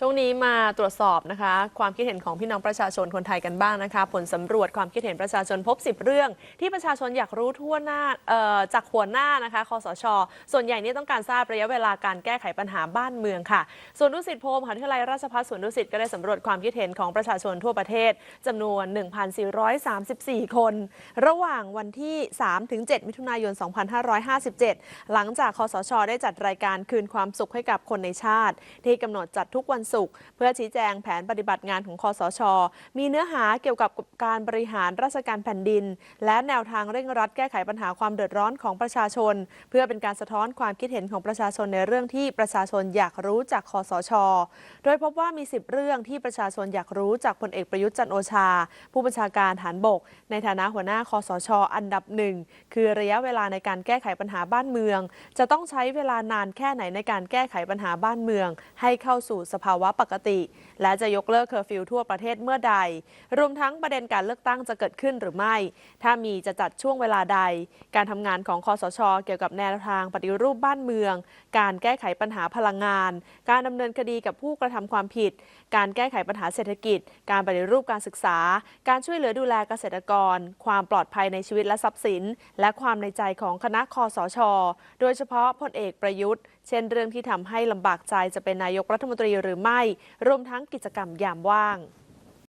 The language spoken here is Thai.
ช่วงนี้มาตรวจสอบนะคะ ความคิดเห็นของพี่น้องประชาชนคนไทยกันบ้างนะคะ ผลสำรวจความคิดเห็นประชาชนพบ 10 เรื่อง ที่ประชาชนอยากรู้ทั่วหน้าจากหัวหน้านะคะคอสช ส่วนใหญ่นี่ต้องการทราบระยะเวลาการแก้ไขปัญหาบ้านเมืองค่ะส่วนดุสิตโพลมหาวิทยาลัยราชภัฏสวนดุสิตก็ได้สำรวจความคิดเห็นของประชาชนทั่วประเทศจำนวน 1,434 คน ระหว่างวันที่ 3-7 มิถุนายน 2557 หลังจากคอสช ได้จัดรายการคืนความสุขให้กับคนในชาติ ที่กำหนดจัดทุกวันศุกร์เพื่อชี้แจงแผนปฏิบัติงานของคอสช มีเนื้อหาเกี่ยวกับการบริหารราชการแผ่นดิน และแนวทางเร่งรัดแก้ไขปัญหาความเดือดร้อนของประชาชน เพื่อเป็นการสะท้อนความคิดเห็นของประชาชนในเรื่องที่ประชาชนอยากรู้จากคอสช โดยพบว่ามี 10 เรื่องที่ประชาชนอยากรู้จากพลเอกประยุทธ์จันโอชา ผู้บัญชาการฐานบก ในฐานะหัวหน้าคอสช อันดับหนึ่งคือระยะเวลาในการแก้ไขปัญหาบ้านเมือง จะต้องใช้เวลานานแค่ไหนในการแก้ไขปัญหาบ้านเมือง ให้เข้าสู่สภาวะปกติ และจะยกเลิกเคอร์ฟิวทั่วประเทศเมื่อใด รวมทั้งประเด็นการเลือกตั้งจะเกิดขึ้นหรือไม่ ถ้ามีจะจัดช่วงเวลาใด การทำงานของคอสช เกี่ยวกับแนวทางปฏิรูปบ้านเมือง การแก้ไขปัญหาพลังงาน การดำเนินคดีกับผู้กระทำความผิด การแก้ไขปัญหาเศรษฐกิจ การปฏิรูปการศึกษา การช่วยเหลือดูแลเกษตรกร ความปลอดภัยในชีวิตและทรัพย์สิน และความในใจของคณะคอสช โดยเฉพาะพลเอกประยุทธ์ เช่นเรื่องที่ทำให้ลำบากใจจะเป็นนายกรัฐมนตรีหรือไม่ รวมทั้งกิจกรรมยามว่าง